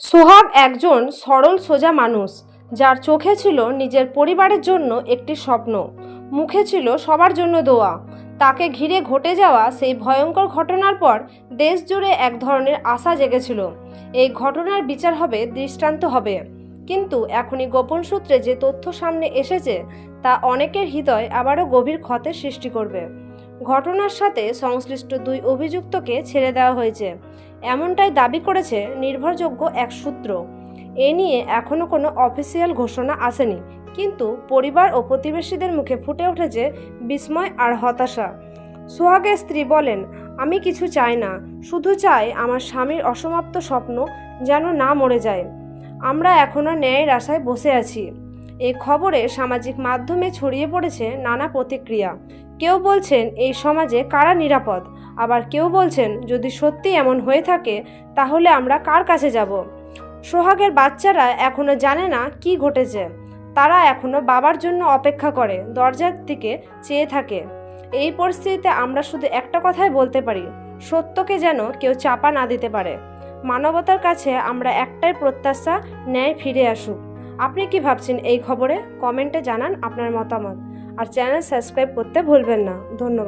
সোহাগ একজন সরল সোজা মানুষ, যার চোখে ছিল নিজের পরিবারের জন্য একটি স্বপ্ন, মুখে ছিল সবার জন্য দোয়া। তাকে ঘিরে ঘটে যাওয়া সেই ভয়ঙ্কর ঘটনার পর দেশ জুড়ে এক ধরনের আশা জেগেছিল। এই ঘটনার বিচার হবে, দৃষ্টান্ত হবে। কিন্তু এখনই গোপন সূত্রে যে তথ্য সামনে এসেছে, তা অনেকের হৃদয় আবারও গভীর ক্ষতের সৃষ্টি করবে। ঘটনার সাথে সংশ্লিষ্ট দুই অভিযুক্তকে ছেড়ে দেওয়া হয়েছে। এমনটাই দাবি করেছে নির্ভরযোগ্য এক সূত্র। এ নিয়ে এখনও কোনো অফিসিয়াল ঘোষণা আসেনি, কিন্তু পরিবার ও প্রতিবেশীদের মুখে ফুটে উঠেছে বিস্ময় আর হতাশা। সোহাগের স্ত্রী বলেন, আমি কিছু চাই না, শুধু চাই আমার স্বামীর অসমাপ্ত স্বপ্ন যেন না মরে যায়। আমরা এখনও ন্যায়ের আশায় বসে আছি। এই খবরে সামাজিক মাধ্যমে ছড়িয়ে পড়েছে নানা প্রতিক্রিয়া। কেউ বলছেন এই সমাজে কারা নিরাপদ? আবার কেউ বলছেন, যদি সত্যি এমন হয়ে থাকে, তাহলে আমরা কার কাছে যাব? সোহাগের বাচ্চারা এখনও জানে না কি ঘটেছে। তারা এখনও বাবার জন্য অপেক্ষা করে, দরজার দিকে চেয়ে থাকে। এই পরিস্থিতিতে আমরা শুধু একটা কথাই বলতে পারি, সত্যকে যেন কেউ চাপা না দিতে পারে। মানবতার কাছে আমরা একটাই প্রত্যাশা, ন্যায় ফিরে আসুক। আপনি কি ভাবছেন এই খবরে? কমেন্টে জানান আপনার মতামত। আর চ্যানেল সাবস্ক্রাইব করতে ভুলবেন না ধন্যবাদ